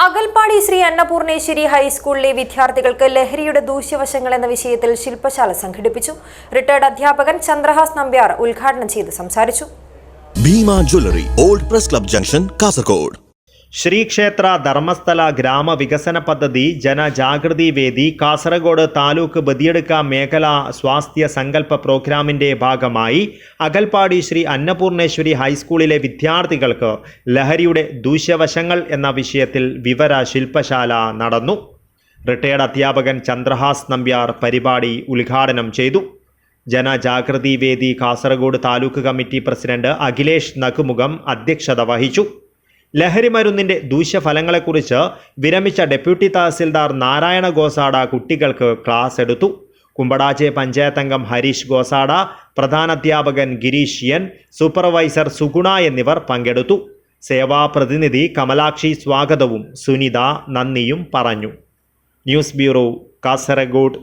അകൽപ്പാടി ശ്രീ അന്നപൂർണേശ്വരി ഹൈസ്കൂളിലെ വിദ്യാർത്ഥികൾക്ക് ലഹരിയുടെ ദൂഷ്യവശങ്ങൾ എന്ന വിഷയത്തിൽ ശില്പശാല സംഘടിപ്പിച്ചു. റിട്ടയർഡ് അധ്യാപകൻ ചന്ദ്രഹാസ് നമ്പ്യാർ ഉദ്ഘാടനം ചെയ്ത് സംസാരിച്ചു. Bhima jewellery old press club junction Kasaragod. Shrikshetra Dharmasthala ഗ്രാമവികസന പദ്ധതി ജനജാഗൃതി വേദി കാസർഗോഡ് താലൂക്ക് ബദിയെടുക്ക മേഖല സ്വാസ്ഥ്യ സങ്കല്പ പ്രോഗ്രാമിന്റെ ഭാഗമായി അകൽപ്പാടി ശ്രീ അന്നപൂർണേശ്വരി ഹൈസ്കൂളിലെ വിദ്യാർത്ഥികൾക്ക് ലഹരിയുടെ ദൂഷ്യവശങ്ങൾ എന്ന വിഷയത്തിൽ വിവര ശില്പശാല നടന്നു. റിട്ടയർഡ് അധ്യാപകൻ ചന്ദ്രഹാസ് നമ്പ്യാർ പരിപാടി ഉദ്ഘാടനം ചെയ്തു. ജനജാഗൃതി വേദി കാസർഗോഡ് താലൂക്ക് കമ്മിറ്റി പ്രസിഡന്റ് അഖിലേഷ് നഖുമുഖം അധ്യക്ഷത വഹിച്ചു. ലഹരി മരുന്നിന്റെ ദൂഷ്യഫലങ്ങളെക്കുറിച്ച് വിരമിച്ച ഡെപ്യൂട്ടി തഹസിൽദാർ നാരായണ ഗോസാഡ കുട്ടികൾക്ക് ക്ലാസ് എടുത്തു. കുമ്പടാചെ പഞ്ചായത്ത് അംഗം ഹരീഷ് ഗോസാഡ പ്രധാനാധ്യാപകൻ ഗിരീഷ് എൻ സൂപ്പർവൈസർ സുഗുണ എന്നിവർ പങ്കെടുത്തു. സേവാ പ്രതിനിധി കമലാക്ഷി സ്വാഗതവും സുനിത നന്ദിയും പറഞ്ഞു. News bureau Kasaragod.